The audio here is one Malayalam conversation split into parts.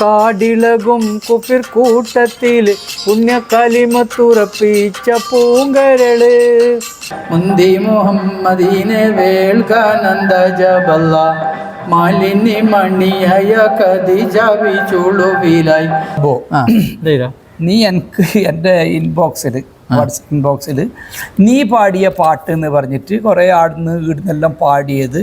കാടിളകും കുപ്പിർ കൂട്ടത്തിൽ പുണ്യ കലിമത്തുറപ്പിച്ച പൂങ്കരൾ. മുന്തി മുഹമ്മദീനെ വേൾക്കാനന്ദ ജബല്ല മാലിന്യ മണിയായ വിചുളുവിലായി ചുളുവിലായി നീ എനിക്ക് എന്റെ ഇൻബോക്സിൽ വാട്സപ്പ് ഇൻബോക്സിൽ നീ പാടിയ പാട്ട് എന്ന് പറഞ്ഞിട്ട് കുറെ ആടുന്ന് ഇടുന്നെല്ലാം പാടിയത്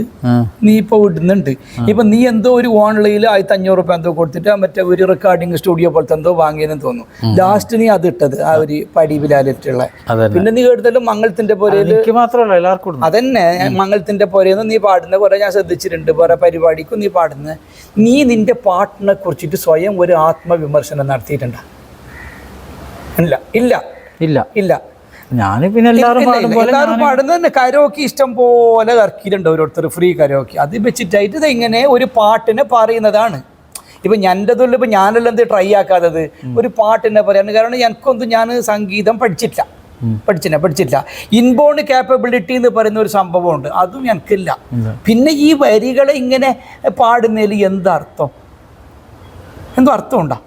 നീ ഇപ്പോൾ ഇടുന്നുണ്ട്. ഇപ്പൊ നീ എന്തോ ഒരു ഓൺലൈനിൽ ആയിരത്തി അഞ്ഞൂറ് രൂപ എന്തോ കൊടുത്തിട്ട് മറ്റേ ഒരു റെക്കോർഡിംഗ് സ്റ്റുഡിയോ പോലത്തെ എന്തോ വാങ്ങിയെന്ന് തോന്നുന്നു. ലാസ്റ്റ് നീ അത് ഇട്ടത് ആ ഒരു പടിവിലാലിട്ടുള്ള. അതന്നെ. പിന്നെ നീ എടുത്തല്ലോ മംഗളത്തിന്റെ പോരയിൽ മാത്രമല്ല എല്ലാവർക്കും. അതന്നെ. മംഗളത്തിന്റെ പുരയെന്ന് നീ പാടുന്ന കുറെ ഞാൻ ശ്രദ്ധിച്ചിട്ടുണ്ട്. കുറെ പരിപാടിക്കും നീ പാടുന്ന. നീ നിന്റെ പാട്ടിനെ കുറിച്ചിട്ട് സ്വയം ഒരു ആത്മവിമർശനം നടത്തിയിട്ടുണ്ട. ഇല്ല ഇല്ല. ഇല്ല. ഇല്ല. ഞാൻ പിന്നെ എല്ലാവരും തന്നെ എല്ലാവരും പാടുന്നത് കരോക്കി ഇഷ്ടം പോലെ ഇറക്കിയിട്ടുണ്ട് ഓരോരുത്തർ ഫ്രീ കരോക്കി അത് വെച്ചിട്ടായിട്ട് ഇത് ഇങ്ങനെ ഒരു പാട്ടിനെ പറയുന്നതാണ്. ഇപ്പൊ തൊല്ല ഇപ്പൊ ഞാനെല്ലാം എന്ത് ട്രൈ ആക്കാത്തത് ഒരു പാട്ടിനെ പറയാൻ കാരണം എനിക്കൊന്നും ഞാൻ സംഗീതം പഠിച്ചിട്ടില്ല. പഠിച്ചില്ല പഠിച്ചിട്ടില്ല. ഇൻബോൺ കാപ്പബിലിറ്റി എന്ന് പറയുന്ന ഒരു സംഭവമുണ്ട്. അതും എനിക്കില്ല. പിന്നെ ഈ വരികളെ ഇങ്ങനെ പാടുന്നതിൽ എന്താർത്ഥം എന്തോ അർത്ഥമുണ്ടോ?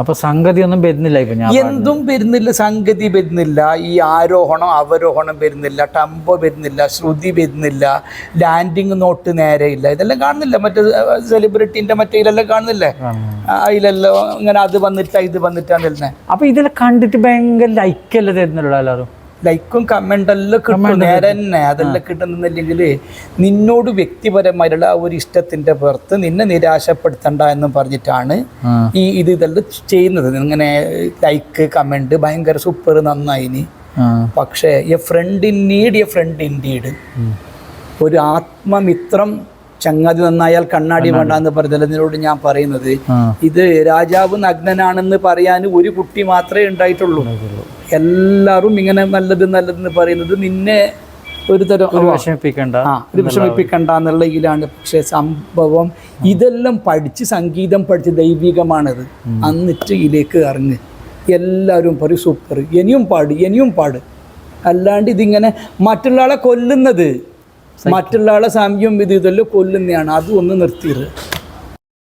അപ്പൊ സംഗതി ഒന്നും വരുന്നില്ല ഇപ്പൊ ഞാൻ എന്തും വരുന്നില്ല സംഗതി വരുന്നില്ല. ഈ ആരോഹണം അവരോഹണം വരുന്നില്ല ടംബോ വരുന്നില്ല ശ്രുതി വരുന്നില്ല ലാൻഡിങ് നോട്ട് നേരെയില്ല ഇതെല്ലാം കാണുന്നില്ല. മറ്റേ സെലിബ്രിറ്റീന്റെ മറ്റേ ഇതിലെല്ലാം കാണുന്നില്ലേ? കാണുന്നു. അതിലെല്ലാം ഇങ്ങനെ അത് വന്നിട്ടാ ഇത് വന്നിട്ടാ വരുന്നത് അപ്പൊ ഇതിൽ കണ്ടിട്ട് ഭയങ്കര ലൈക്കല്ലേ തരുന്നുള്ളൂ എല്ലാവരും? ലൈക്കും കമന്റ് എല്ലാം കിട്ടും. നേരെ തന്നെ അതെല്ലാം കിട്ടുന്നില്ലെങ്കിൽ നിന്നോട് വ്യക്തിപരമായിട്ടുള്ള ആ ഒരു ഇഷ്ടത്തിന്റെ പുറത്ത് നിന്നെ നിരാശപ്പെടുത്തണ്ട എന്ന് പറഞ്ഞിട്ടാണ് ഈ ഇത് ഇതെല്ലാം ചെയ്യുന്നത്. ഇങ്ങനെ ലൈക്ക് കമന്റ് ഭയങ്കര സൂപ്പർ നന്നായിനി. പക്ഷേ a friend in need a friend in deed ഒരു ആത്മമിത്രം ചങ്ങാതി നന്നായാൽ കണ്ണാടി വേണ്ട എന്ന് പറഞ്ഞതിനോട് ഞാൻ പറയുന്നത്. ഇത് രാജാവ് നഗ്നനാണെന്ന് പറയാൻ ഒരു കുട്ടി മാത്രമേ ഉണ്ടായിട്ടുള്ളൂ. എല്ലാവരും ഇങ്ങനെ നല്ലത് നല്ലതെന്ന് പറയുന്നത് നിന്നെ ഒരു തരം വിഷമിപ്പിക്കണ്ട ആ ഒരു വിഷമിപ്പിക്കണ്ട എന്നുള്ള ഇതിലാണ് പക്ഷെ സംഭവം. ഇതെല്ലാം പഠിച്ച് സംഗീതം പഠിച്ച് ദൈവികമാണത്. എന്നിട്ട് ഇതിലേക്ക് ഇറങ്ങ് എല്ലാവരും പറയും സൂപ്പർ. ഇനിയും പാട് ഇനിയും പാട്. അല്ലാണ്ട് ഇതിങ്ങനെ മറ്റുള്ള ആളെ കൊല്ലുന്നത് മറ്റുള്ള ആളെ സാമ്യം ഇതെല്ലാം കൊല്ലുന്നതാണ് അതും ഒന്ന് നിർത്തിയത്